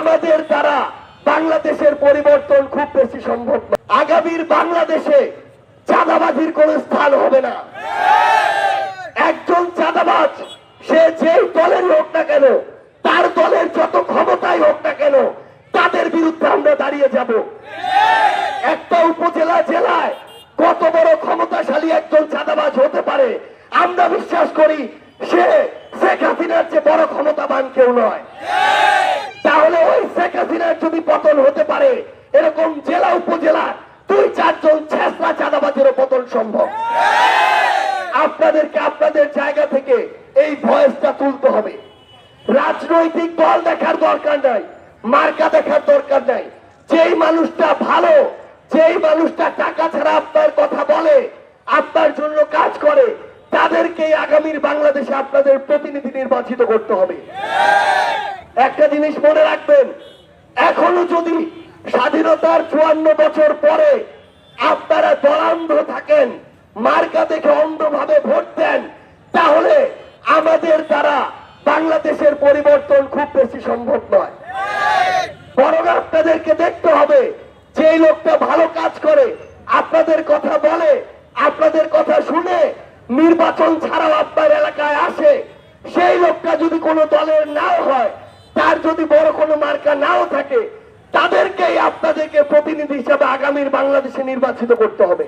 আমাদের দ্বারা বাংলাদেশের পরিবর্তন খুব বেশি সম্ভব না আগামীর বাংলাদেশে চাঁদাবাজির কোন স্থান হবে না। একজন চাঁদাবাজ, সে যেই দলের হোক না কেন, তার দলের যত ক্ষমতাই হোক না কেন, তাদের বিরুদ্ধে আমরা দাঁড়িয়ে যাব। একটা উপজেলা জেলায় কত বড় ক্ষমতাশালী একজন চাঁদাবাজ হতে পারে, আমরা বিশ্বাস করি সে শেখ হাসিনার যে বড় ক্ষমতাবান কেউ নয়। শেখ হাসিনার যদি পতন হতে পারে, এরকম জেলা, উপজেলা দুই, চারজন ছেসরা চাঁদাবাজেরও পতন সম্ভব। আপনাদেরকে আপনাদের জায়গা থেকে এই ভয়েসটা তুলতে হবে। রাজনৈতিক দল দেখার দরকার নাই, মার্কা দেখার দরকার নাই। যেই মানুষটা ভালো, যেই মানুষটা টাকা ছাড়া আপনার কথা বলে, আপনার জন্য কাজ করে তাদেরকে আগামীর বাংলাদেশে আপনাদের প্রতিনিধি নির্বাচিত করতে হবে। একটা জিনিস মনে রাখবেন এখনও যদি স্বাধীনতার চুয়ান্ন বছর পরে আপনারা দলান্ধ থাকেন, মার্কা দেখে অন্ধভাবে ভোট দেন, তাহলে আমাদের দ্বারা বাংলাদেশের পরিবর্তন খুব বেশি সম্ভব নয়। বরং আপনাদেরকে দেখতে হবে যে লোকটা ভালো কাজ করে, আপনাদের কথা বলে, আপনাদের কথা শুনে নির্বাচন ছাড়াও আপনার এলাকায় আসে, সেই লোকটা যদি কোনো দলের নাও যদি বড় কোনো মার্কা নাও থাকে, তাদেরকেই আপনাদেরকে প্রতিনিধি হিসাবে আগামীর বাংলাদেশে নির্বাচিত করতে হবে।